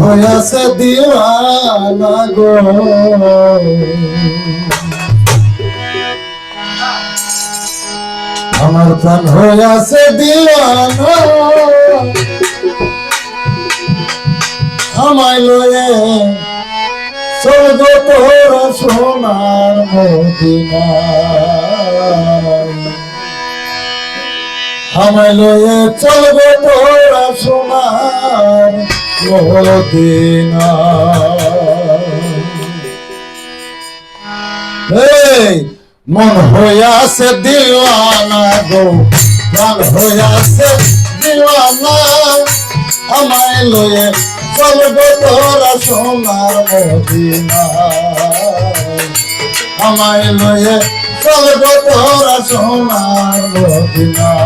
হইয়াছে দিওয়ানা গো। আমার প্রাণ হইয়াছে দিওয়ানা। লয়ে স্বর্গ তোর সোনার মদিনা। আমায় লয়ে চলবে তোরা সোনার এই, মন হইয়াছে দিওয়ানা গো, প্রাণ হইয়াছে দিওয়ানা। আমায় লয়ে চলবে তোরা সোনার মদিনা। আমায় লয়ে চলবে তোরা সোনার মদিনা।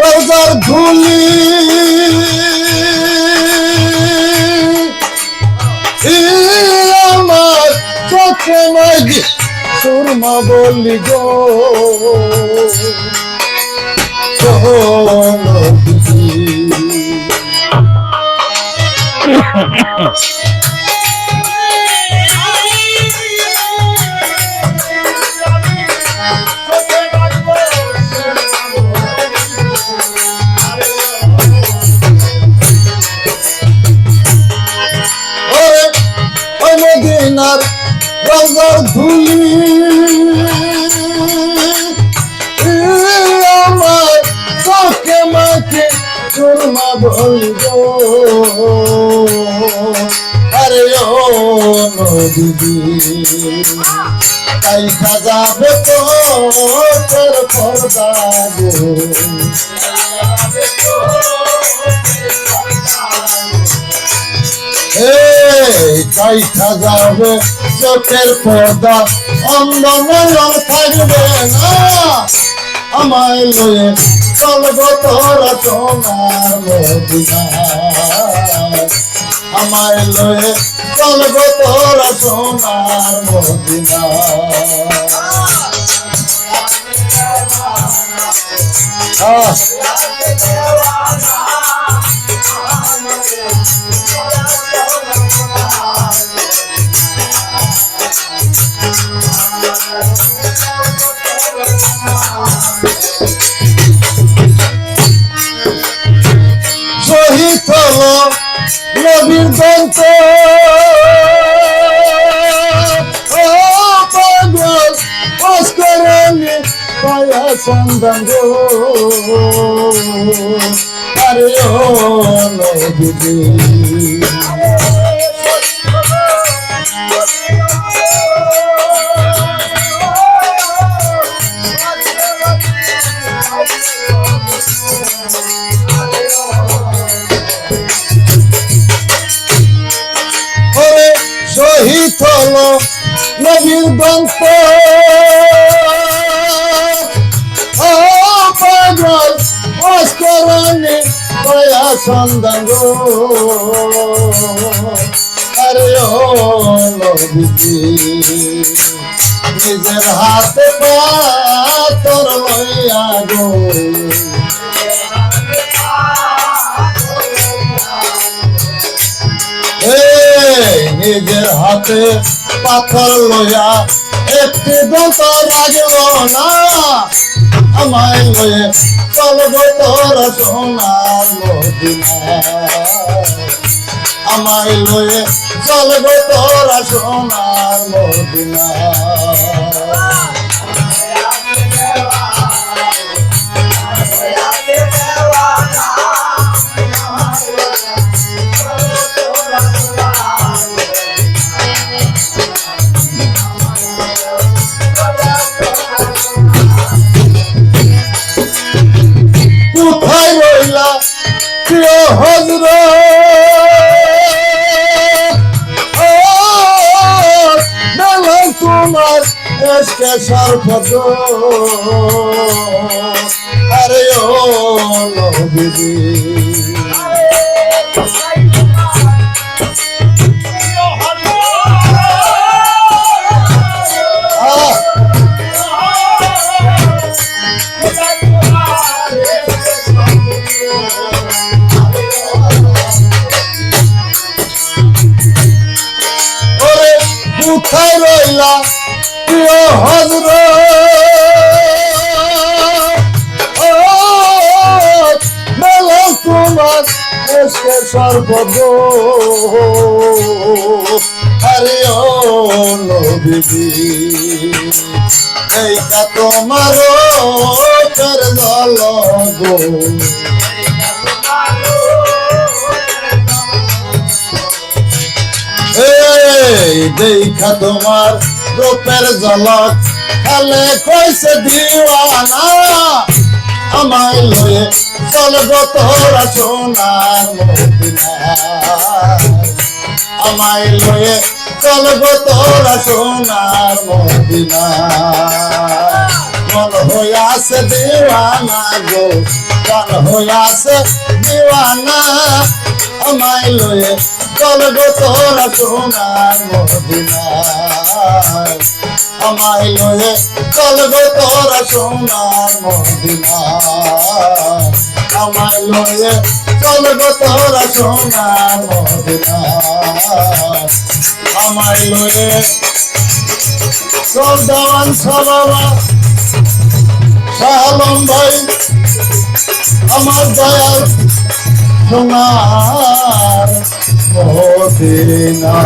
রোজার ধুলি। আমার চোখে মাঝি সুরমা বলি গো। চলো মদিনার রঙের ধুলি। আমার চোখে মাকে চুরমা বলব আরে ও দিদি তাই সাজাবে তো তোর পর্দা গো। এই কাইটা যাবে, চোখের পর্দা অন্ধময়ন থাকবে না। আমায় লয়ে চলব তোরা সোনার মদিনা আমায় লয়ে চলব তোরা সোনার মদিনা আহ। শহীদ হলো নবীর দন্ত সন্ধান আরে ও নবীজি শহীদ হলো নবীর ও পাগল অস্করণে দয়া সন্ধান আরে ও নবীজি নিজের হাতে পাতর লইয়া গো নিজের হাতে পাথর লইয়া একটি দন্ত রাখল না। আমায় লয়ে চলব তোর সোনার আমায় লয়ে চলব তোর সোনার মদিনা। এসকে সর্বদ আরে ও নবীজি। কোথায় প্রিয় হজর। তোমার এসে সর্বদ আরে ও নবীজি, এইটা তোমার চর দল গো দেখা তোমার রূপের ঝলক খালে কইছে দিওয়ানা। আমায় লয়ে চল গো তোরা সোনার আমায় লয়ে চল গো তোরা সোনার মদিনা। মন হইয়াছে দিওয়ানা গো। মন হইয়াছে, দিওয়ানা, আমায় লয়ে চল গো তোরা সোনার মদিনা। আমায় লয়ে চল গো তোরা সোনার মদিনা। আমায় লয়ে চল গো তোরা সোনার মদিনা। আমায় লয়ে দেওয়ান সবাবা শাহলম ভাই। আমার দয়াল সোনার মদিনা